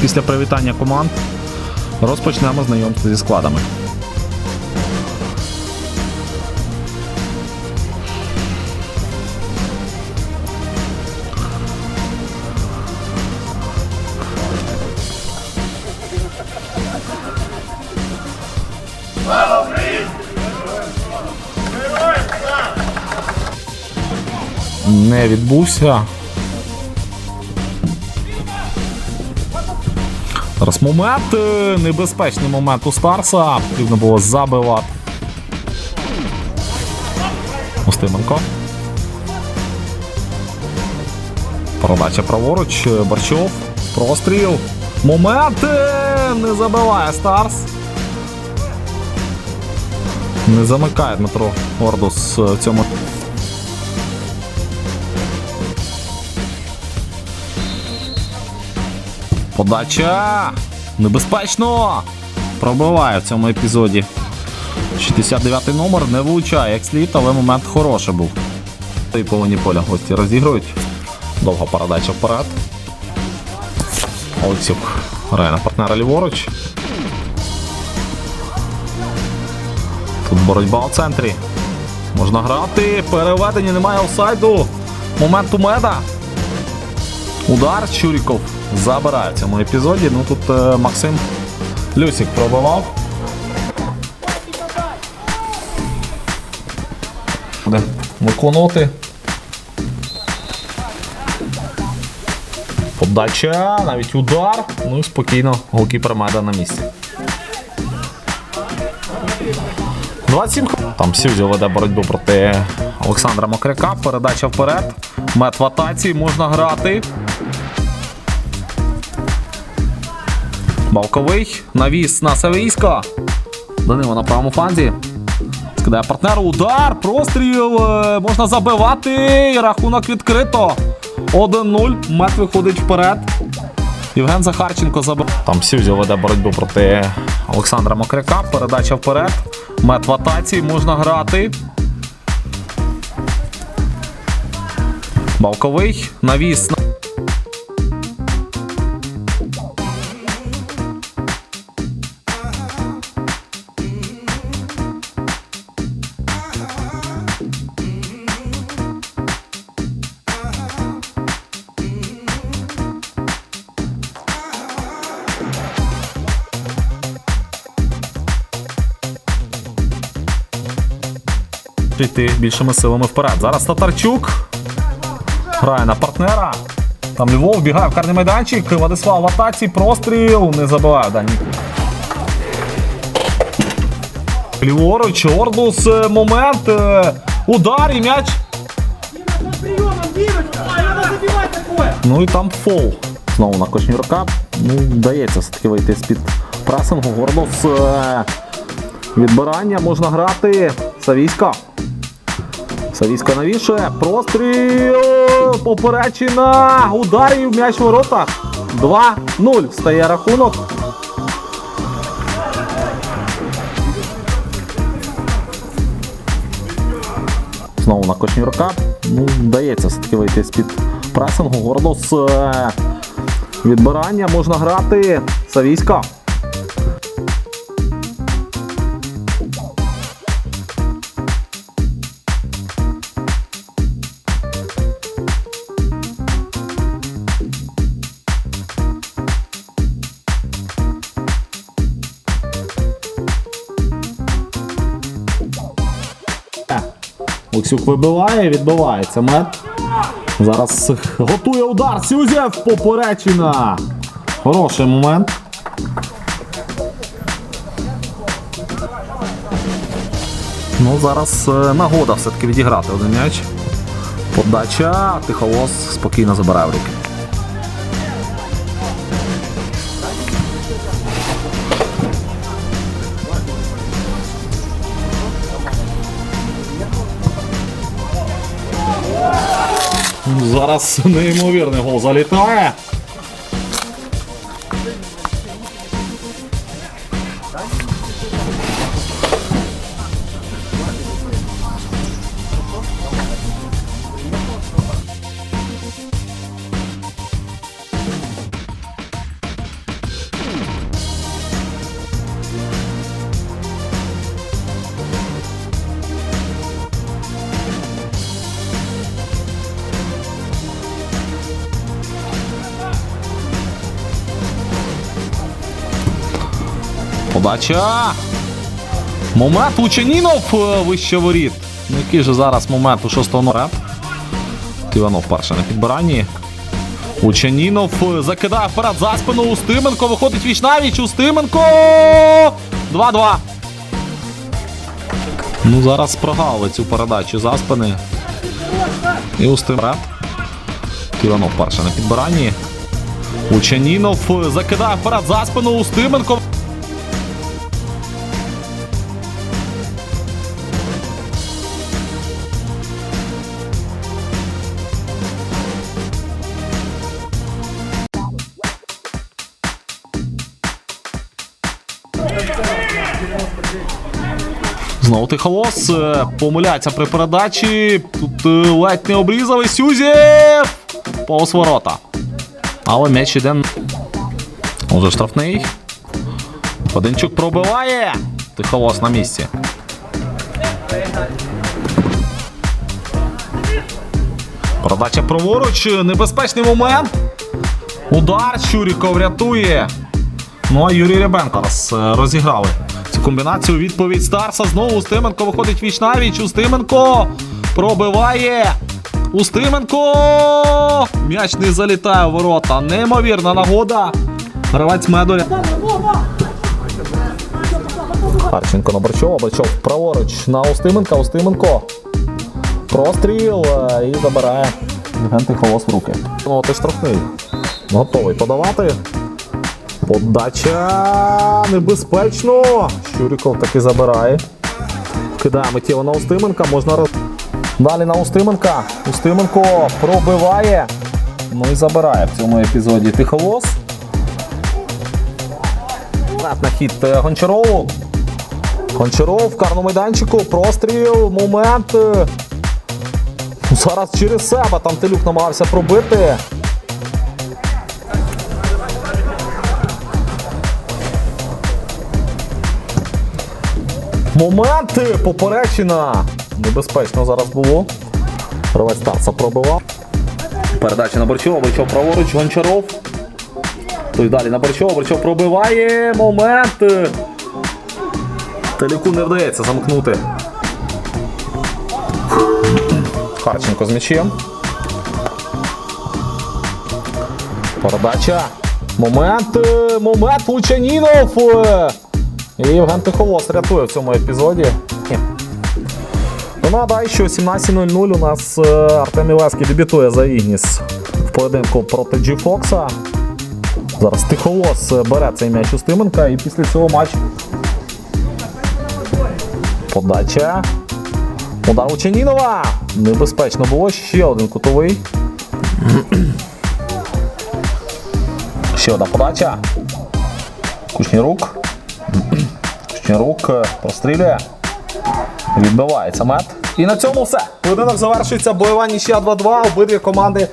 після привітання команд розпочнемо знайомство зі складами. Не відбувся. Зараз момент, е, небезпечний момент у Старса. Потрібно було забивати. Устименко. Передача праворуч. е, Барчов. Простріл. Момент. е, Не забиває Старс. Не замикає Дмитро Ордус в цьому. Подача! Небезпечно! Пробиває в цьому епізоді. 69-й номер не влучає як слід, але момент хороший був. І полоні поля гості розігрують. Довга передача вперед. Олексюк грає на партнера ліворуч. Тут боротьба у центрі. Можна грати. Переведення немає офсайду. Момент у меда. Удар Чуріков забирає в цьому епізоді. Ну тут е, Максим Люсік пробивав. Буде виконувати. Подача, навіть удар. Ну і спокійно голкіпер меда на місці. 27 хвилин. Там Сюзі веде боротьбу проти Олександра Мокряка. Передача вперед. Мет в атаці, можна грати. Балковий. Навіс на Савійська. Данило на правому фланзі. Скидає партнеру. Удар, простріл. е, Можна забивати. І Рахунок відкрито. 1-0. Мет виходить вперед. Євген Захарченко забив. Там Сюзі веде боротьбу проти Олександра Мокряка. Передача вперед. Мет в атаці. Можна грати. Балковий. Навіс. Йти більшими силами вперед. Зараз Татарчук грає на партнера. Там Львов бігає в карний майданчик. Владислав в атаці. Простріл. Не забиває Дані. Ліворуч, Ордус. е, Момент. е, Удар і м'яч. Ну і там фол. Знову на Кошнюрка. Ну, вдається все-таки вийти з-під пресингу. Гордос. е, Відбирання можна грати. Савійська. Савійська навішує. Простріл. Поперечина. Удар і м'яч в воротах. 2-0. Стає рахунок. Знову на Кошнюрка. Ну, вдається все-таки вийти з-під пресингу. Гордос. е, Відбирання можна грати. Савійська. Олексюк вибиває, відбивається мед. Зараз готує удар. Сюзєв поперечина. Хороший момент. Ну, зараз е, нагода все-таки відіграти один м'яч. Подача, тихолос спокійно забирає в руки. Зараз неймовірний гол залітає. Подача. Момент Лучанінов е, вище воріт. Ну, Який же зараз момент у шостого номера? Іванов перший на підбиранні. Учанінов е, закидає вперед за спину Устименко. Виходить віч навіч. Устименко. 2-2. Ну, зараз прогавили цю передачу за спини. І Устименко. Іванов перший на підбиранні. Учанінов е, закидає вперед за спину Устименко. Знову тихолос. е, Помиляється при передачі. Тут е, ледь не обрізав і Сюзєв. Повз ворота. Але м'яч іде. Уже штрафний. Одинчук пробиває. Тихолос на місці. Передача праворуч. Небезпечний момент. Удар Щуріков рятує. Ну а Юрій Рябенко е, розіграли комбінацію. Відповідь Старса. Знову Устименко виходить віч на віч. Устименко пробиває. Устименко! М'яч не залітає в ворота. Неймовірна нагода. Гравець Медоря. Харченко на Борчова. Борчов праворуч на Устименка. Устименко. Простріл е, і забирає Євген Тихолос в руки. Ну, ти штрафний. Готовий подавати. Подача небезпечно. Щуріков таки забирає. Кидає миттєво на Устименка. Можна роз... Далі на Устименка. Устименко пробиває. Ну і забирає в цьому епізоді Тиховоз. На хід е, Гончарову. Гончаров в карному майданчику. Простріл. Момент. Зараз через себе там Телюк намагався пробити. Моменти поперечина. Небезпечно зараз було. Гравець Тарса пробивав. Передача на Борчова, Борчов праворуч, Гончаров. Той далі на Борчова, Борчов пробиває. Момент. Теліку не вдається замкнути. Харченко з м'ячем. Передача. Момент. Момент Лучанінов. І Євген Тихолос рятує в цьому епізоді. Ну, нагадаю, що о 17.00 у нас е, Артем Ілевський дебютує за Ігніс в поєдинку проти Фокса. Зараз Тихолос е, бере цей м'яч у Стименка і після цього матч. Подача. Удар Ученінова. Небезпечно було. Ще один кутовий. Ще одна подача. Кушнірук. Кушнірук е, прострілює. Відбивається мет. І на цьому все. Поєдинок завершується бойова нічия 2-2. Обидві команди